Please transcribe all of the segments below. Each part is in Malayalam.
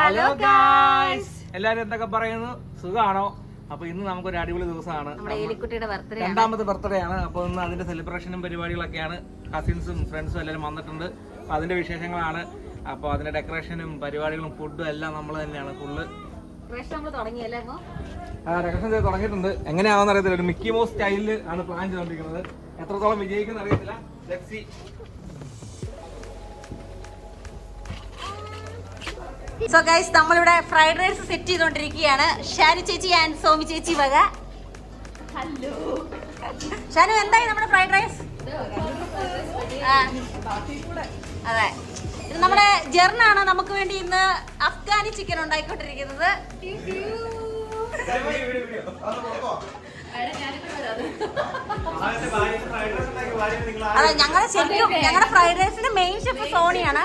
ഹലോ ഗായ്സ് എല്ലാരും എന്തൊക്കെ പറയുന്നു? സുഖാണോ? അപ്പൊ ഇന്ന് നമുക്കൊരു അടിപൊളി ദിവസമാണ്. നമ്മുടെ ഏലിക്കുട്ടിയുടെ ബർത്ത്ഡേ രണ്ടാമത്തെ ബർത്ത്ഡേ ആണ്. അപ്പൊ ഇന്ന് അതിന്റെ സെലിബ്രേഷനും പരിപാടികളൊക്കെയാണ്. കസിൻസും ഫ്രണ്ട്സും എല്ലാവരും വന്നിട്ടുണ്ട്. അപ്പൊ അതിന്റെ വിശേഷങ്ങളാണ്. അപ്പൊ അതിന്റെ ഡെക്കറേഷനും പരിപാടികളും ഫുഡും എല്ലാം നമ്മൾ തന്നെയാണ്. ഫുള്ള് ഡെക്കറേഷൻ ചെയ്ത് തുടങ്ങിയിട്ടുണ്ട്. എങ്ങനെയാണെന്ന് അറിയത്തില്ല. ഒരു മിക്കി മോ സ്റ്റൈലിൽ ആണ് പ്ലാൻ ചെയ്തോണ്ടിരിക്കുന്നത്. എത്രത്തോളം വിജയിക്കുന്ന അറിയത്തില്ല. സോ ഗൈസ് നമ്മളിവിടെ ഫ്രൈഡ് റൈസ് സെറ്റ് ചെയ്തുകൊണ്ടിരിക്കുകയാണ് ഷാനു ചേച്ചി ആൻഡ് സോമി ചേച്ചി വക. ഹലോ ഷാനു എന്തായി നമ്മുടെ ഫ്രൈഡ് റൈസ് അതെ ഇത് നമ്മുടെ ജെറിനാണ് നമുക്ക് വേണ്ടി ഇന്ന് അഫ്ഗാനി ചിക്കൻ ഉണ്ടായിക്കൊണ്ടിരിക്കുന്നത്. അതെ ഞങ്ങളുടെ ശരിക്കും ഞങ്ങളുടെ ഫ്രൈഡ് റൈസിന്റെ മെയിൻ ഷെഫ് സോണിയാണ്.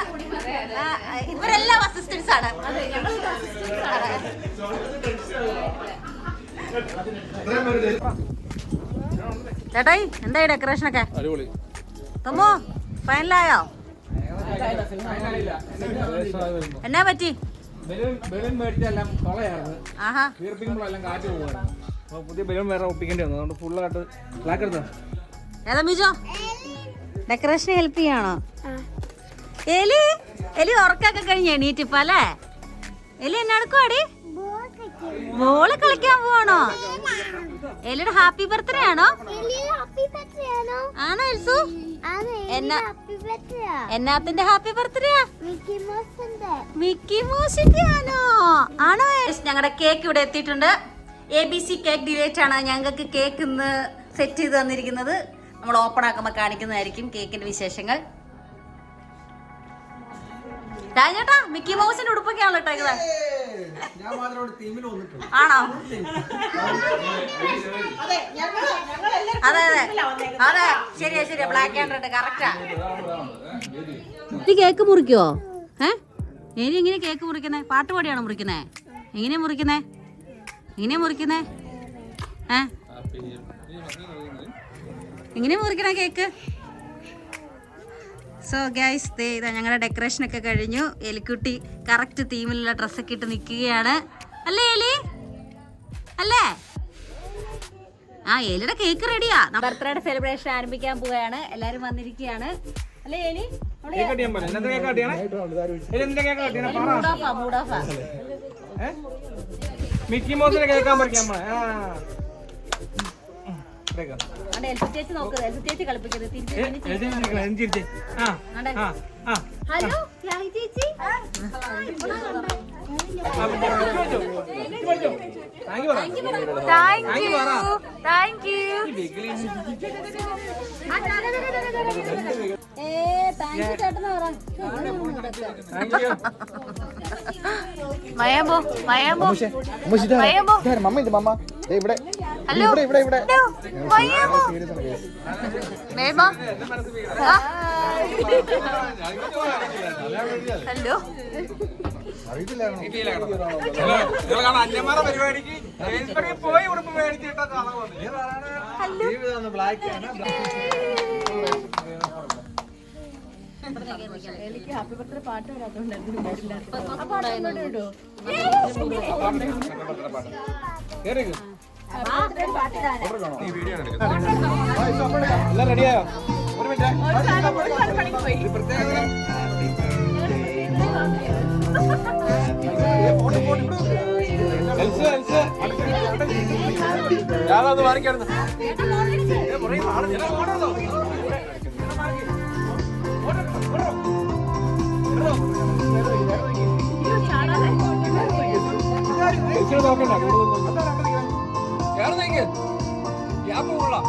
ഇവരെല്ലാം അസിസ്റ്റൻസ് ആണ്. ചേട്ടായി എന്തായി ഡെക്കറേഷൻ ഒക്കെ? തമ്മോ ഫൈനലായോ എന്നാ പറ്റി? ബലൂൺ ബലൂൺ മേടിച്ചെല്ലാം കൊളയായിരുന്നു ആഹാ. വീർപ്പിക്കുമ്പോഴെല്ലാം കാറ്റ് പോകുമായിരുന്നു അപ്പോൾ പുതിയ ബലൂൺ വേറെ ഒപ്പിക്കേണ്ടി വന്നു. അതുകൊണ്ട് ഫുള്ളായിട്ട് ബ്ലാക്ക് എടുത്തോ? ഏതാ മിജോ? ഡെക്കറേഷൻ ഹെൽപ്പ് ചെയ്യാണോ? എലി? എലി ഉറക്കൊക്കെ കഴിഞ്ഞ് എണീറ്റിപ്പ അല്ലേ? എലി എന്നെ എടുക്കുവാടി. മോൾ കളിക്കാൻ പോവാണോ? എലിയുടെ ഹാപ്പി ബർത്ത്ഡേ ആണോ? ആണോ? എൽസു? എന്നാ എന്നാത്തിന്റെ ഹാപ്പി ബർത്ത്ഡേ മിക്കി മൗസിന്റെ. ആണോ ആണോ ഞങ്ങളുടെ കേക്ക് ഇവിടെ എത്തിയിട്ടുണ്ട്. A B C cake delete ആണ്. ഞങ്ങൾക്ക് കേക്ക് ഇന്ന് സെറ്റ് ചെയ്ത് തന്നിരിക്കുന്നത്. നമ്മൾ ഓപ്പൺ ആക്കുമ്പോൾ കാണിക്കുന്നതായിരിക്കും കേക്കിന്റെ വിശേഷങ്ങൾ. രാജേട്ടാ മിക്കി മൗസിന്റെ ഉടുപ്പൊക്കെയാണല്ലോ ഇട്ടേക്കുന്നത് ആണോ? അതെ അതെ അതെ. ശരിയാ ശരിയാ. ബ്ലാക്ക് ആൻഡ് റെഡ് കറക്റ്റാ ഇത് കേക്ക് മുറിക്കോ? ഏ? ഇനി എങ്ങനെ കേക്ക് മുറിക്കുന്നേ? പാട്ടുപാടിയാണോ മുറിക്കുന്നേ? എങ്ങനെയാ മുറിക്കുന്നേ? എങ്ങനെയാ മുറിക്കുന്നേ? ഏ? എങ്ങനെയാ മുറിക്കണേ കേക്ക്? സോ ഗൈസ് ദേ ഇതാ ഞങ്ങളുടെ ഡെക്കറേഷൻ ഒക്കെ കഴിഞ്ഞു. എലിക്കുട്ടി കറക്റ്റ് തീമിലുള്ള ഡ്രസ്സൊക്കെ ഇട്ട് നിൽക്കുകയാണ് അല്ലേ എലി? അല്ലേ? ആ എലിയുടെ കേക്ക് റെഡിയാ ബർത്ത്ഡേയുടെ സെലിബ്രേഷൻ ആരംഭിക്കാൻ പോവുകയാണ്. എല്ലാരും വന്നിരിക്കുകയാണ്. അല്ലേ എലി? കേക്ക് കട്ടിയാൻ പോലെ എന്നത്തെ മിക്കി മൗസിനെ കേൾക്കാൻ പറിക്കാൻ നമ്മളെ. ഹലോ ചേച്ചി? താങ്ക് യു താങ്ക് യു ഏ താങ്ക് യു ചേട്ടന് പറ. മയാമ്പോ മയാമ്പോ മയാമ്പോ മമ്മ ഇത് മമ്മ. ദേ ഇവിടെ. ഹലോ? ഇവിടെ ഇവിടെ ഇവിടെ. ഹലോ മയാമ്പോ മേമോ? ഹലോ? പരിപാടിക്ക് പോയി ഉടുപ്പ് മേടിച്ചിട്ട കഥ പോലെ. കേറിക്ക്. എല്ലാം റെഡിയായോ ഒരു മിനിറ്റ് ഇത് പ്രത്യേക എൽസ്, എൽസ്. മാറിക്കായിരുന്നു നോക്കണ്ട കേറുന്നേക്ക് ഗ്യാപ്പ് കൊള്ളാം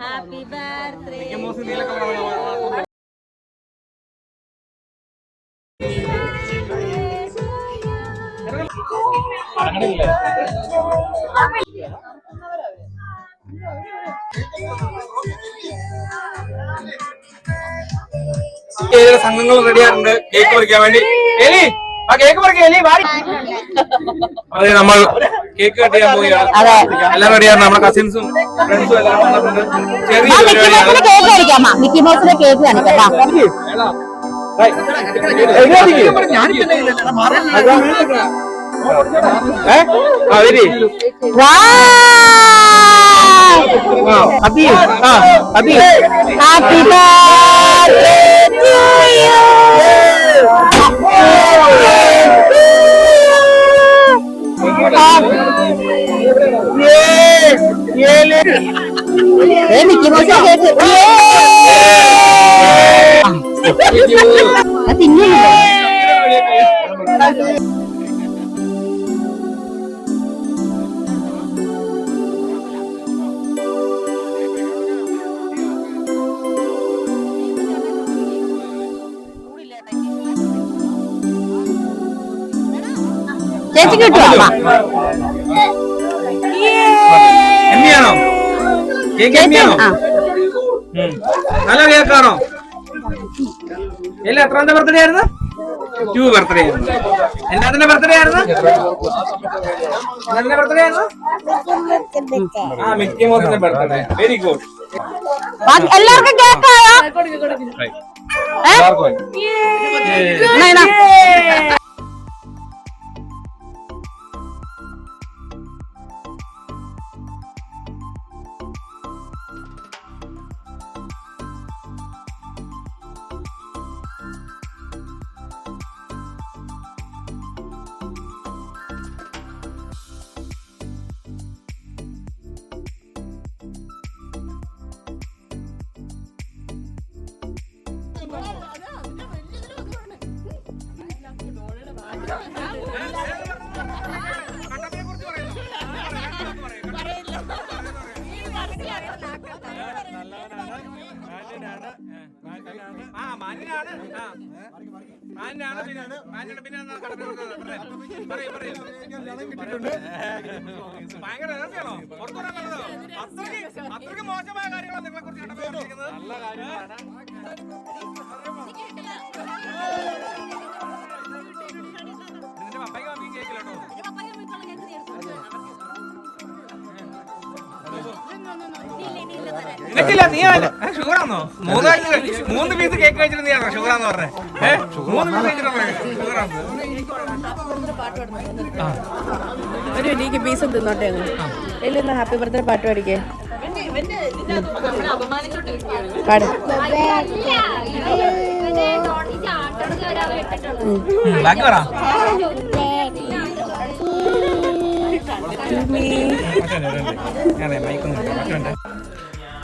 ഹാപ്പി ബർത്ത്ഡേ കളറാണ് സംഘങ്ങൾ റെഡിയാറുണ്ട് കേക്ക് പറിക്കാൻ വേണ്ടി. എലി ആ കേക്ക് പറിക്കല്ലേ വാരി അതെ നമ്മൾ കേക്ക് കട്ട് ചെയ്യാൻ പോവുകയാണ്. എല്ലാം റെഡിയാണ് നമ്മുടെ കസിൻസും ഫ്രണ്ട്സും എല്ലാം വന്നിട്ടുണ്ട്. ചെറിയ പരിപാടിയാണ് ഏ? ആ വരി. വാ ആ അതി ആ അതി ഹാപ്പി ബർത്ത്ഡേ ടു യു ചേച്ചി കിട്ടുമോ അമ്മ. എമ്മിയാണോ? കേക്ക് എമ്മിയാണോ. നല്ല കേക്കാണോ? ഇല്ല എത്രാമത്തെ ബർത്ത്ഡേ ആയിരുന്നു? ടു ബർത്ത്ഡേ ആയിരുന്നു. എന്നാത്തിന്റെ ബർത്ത്ഡേ ആയിരുന്നു? എന്നാത്തിന്റെ ബർത്ത്ഡേ ആയിരുന്നു? ആ മിക്കി മോത്തിന്റെ ബർത്ത്ഡേ വെരി ഗുഡ് ബാക്കി എല്ലാവർക്കും കേക്കായോ? ആ. മാന്യനാണ് പിന്നെ മാന്യനാണ് പിന്നെ ഭയങ്കര രഹസ്യമാണോ പുറത്തു പറയാൻ പറ്റുന്നോ അത്രയ്ക്ക് അത്രയ്ക്ക് മോശമായ കാര്യങ്ങളാണ് നിങ്ങളെ കുറിച്ച് കണ്ടത് നല്ല കാര്യമാണ് നിനക്കില്ല നീ ഷുഗറാണോ മൂന്ന് മൂന്ന് പീസ് കേക്ക് കഴിച്ചിട്ട് നീയാണോ ഷുഗറാന്ന് പറഞ്ഞേ? ഏഹ് മൂന്ന് പീസ് കഴിച്ചിട്ടാണോ ഷുഗറാന്ന്. ഒരു എനിക്ക് പീസ് തിന്നോട്ടെ എല്ലാം ഹാപ്പി ബർത്ത്ഡേ പാട്ട് പാടിക്കേ. പാട്. ബാക്കി പറ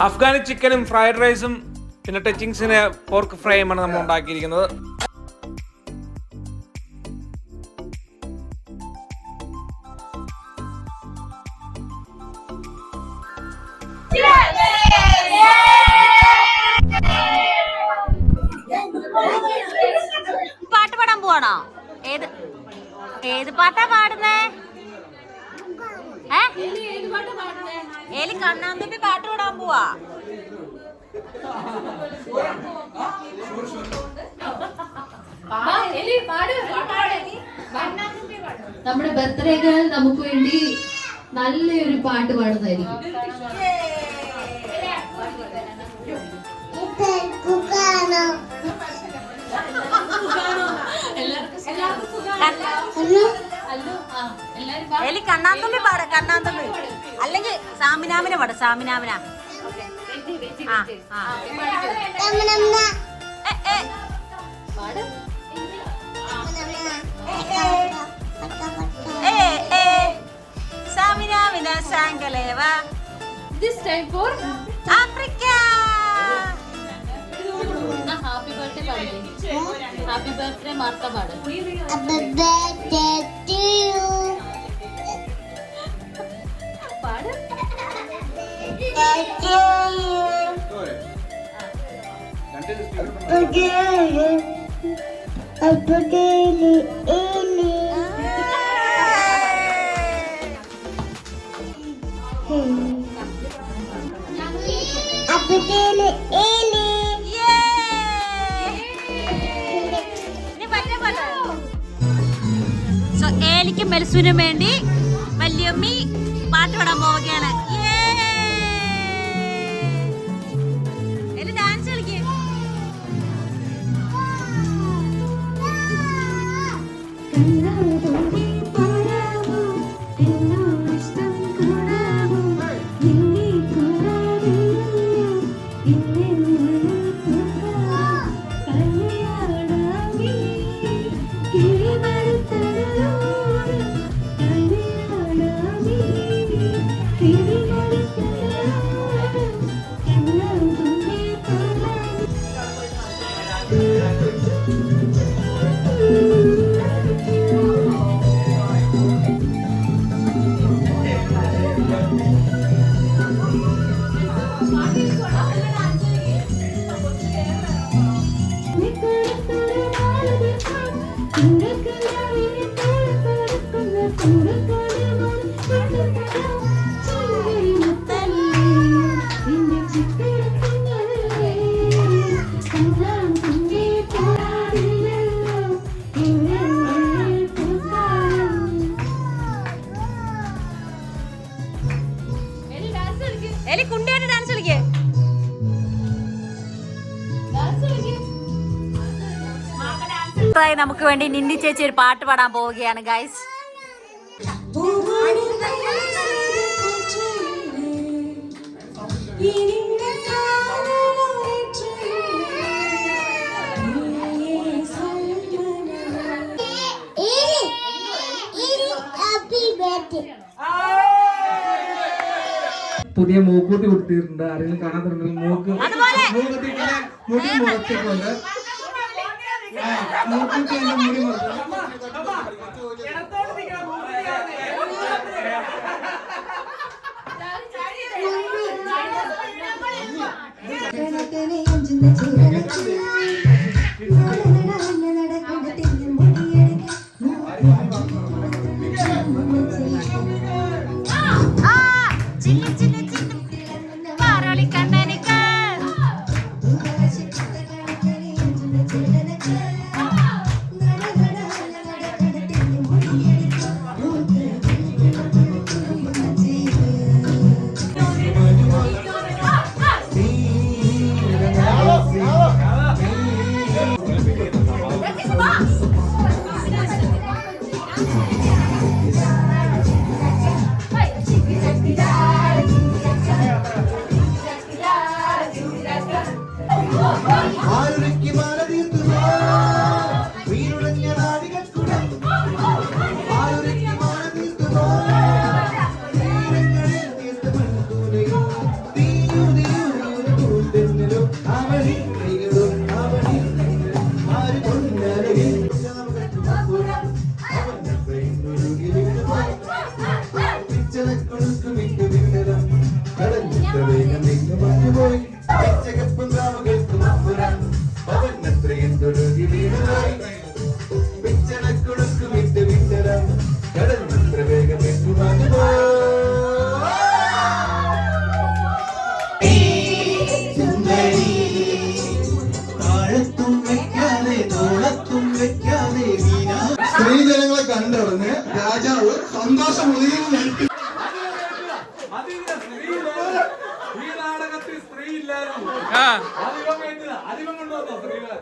അഫ്ഗാനി ചിക്കനും ഫ്രൈഡ് റൈസും പിന്നെ ടച്ചിങ്സിന് പോർക്ക് ഫ്രൈയുമാണ് നമ്മൾ ഉണ്ടാക്കിയിരിക്കുന്നത്. നമ്മുടെ ബർത്ത്ഡേക്ക് നമുക്ക് വേണ്ടി നല്ലൊരു പാട്ട് പാടുന്നതായിരിക്കും. എലി കണ്ണാന്തുമ്പി പാട കണ്ണാന്തുമ്പി അല്ലെങ്കിൽ സാമിനാമിനെ പാട സാമിനാമിന. സാമിനാമിന സാങ്കലേവ. This time for Africa. Happy birthday പാടില്ലേ? ഹാപ്പി ബർത്ത്ഡേ മാർത്ത പാട്. പാട് സോ ഏലിക്കും മെൽസുവിനും വേണ്ടി വല്യമ്മി പാട്ട് പാടാൻ പോവുകയാണ്. വേണ്ടി നിന്ദി ചേച്ചി ഒരു പാട്ട് പാടാൻ പോവുകയാണ് ഗൈസ് പുതിയ മൂക്കൂട്ടി കൊടുത്തിട്ടുണ്ട്. ആരെങ്കിലും കാണാൻ തുടങ്ങി മൂക്ക് മൂക്കത്തിട്ടില്ല മുടി മുളച്ചിട്ടുണ്ട് 你肯定能摸到。രാജാവ് സന്തോഷം ഉദയം നൽകി. ഈ നാടകത്തിൽ സ്ത്രീ ഇല്ലായിരുന്നു അധികം അധികം കൊണ്ടുവന്നോ സ്ത്രീകൾ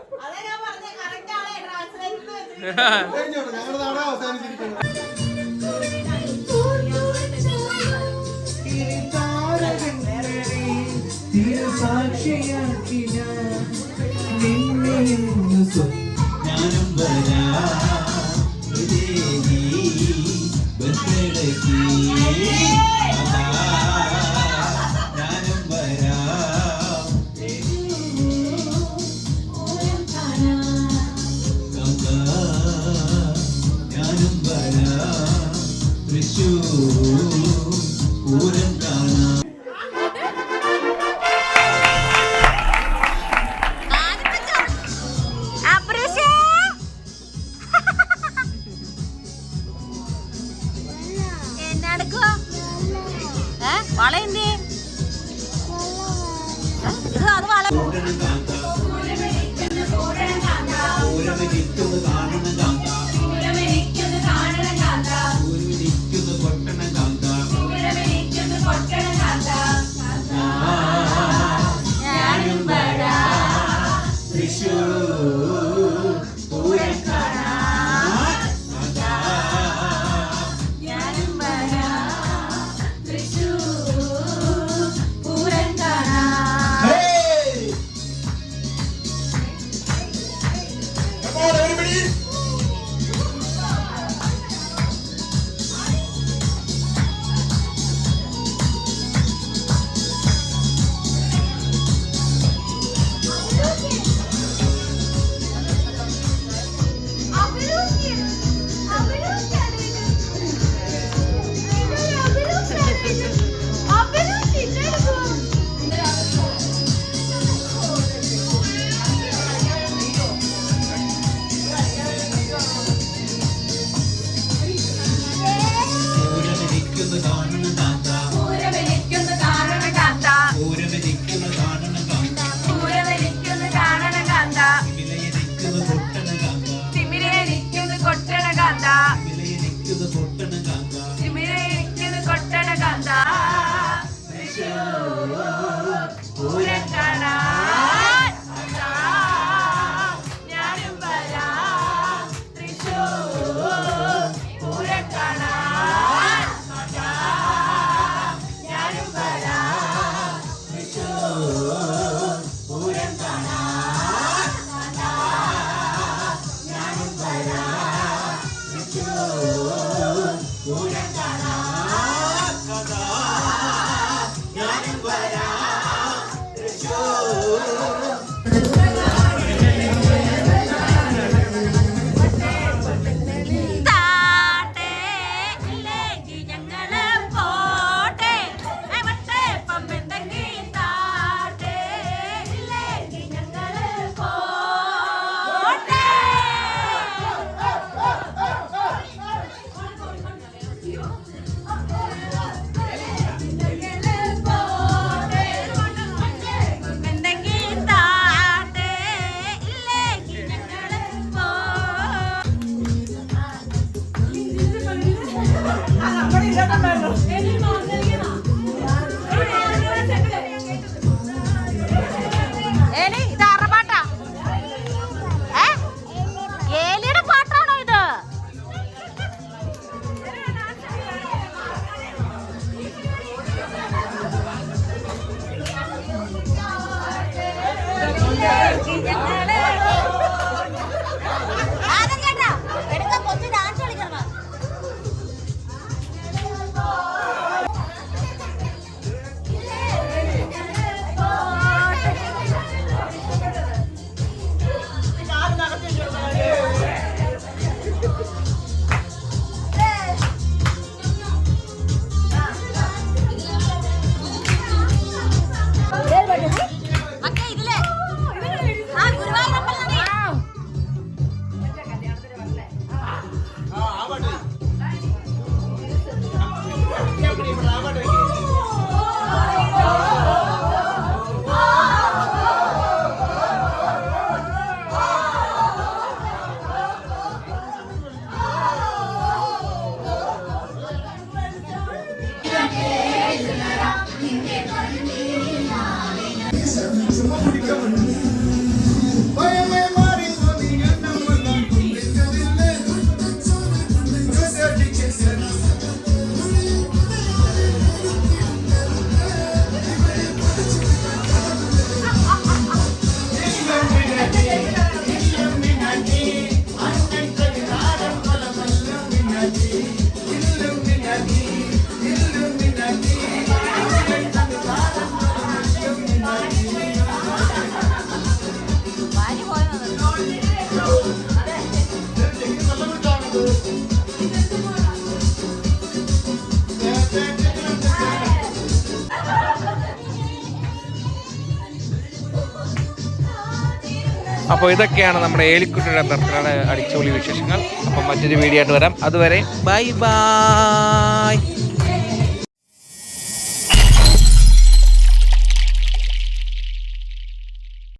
അപ്പോൾ ഇതൊക്കെയാണ് നമ്മുടെ ഏലിക്കുട്ടിയുടെ ബർത്ത്ഡേയുടെ അടിച്ചുപൊളി വിശേഷങ്ങൾ. അപ്പം മറ്റൊരു വീഡിയോ ആയിട്ട് വരാം. അതുവരെ ബൈ ബൈ.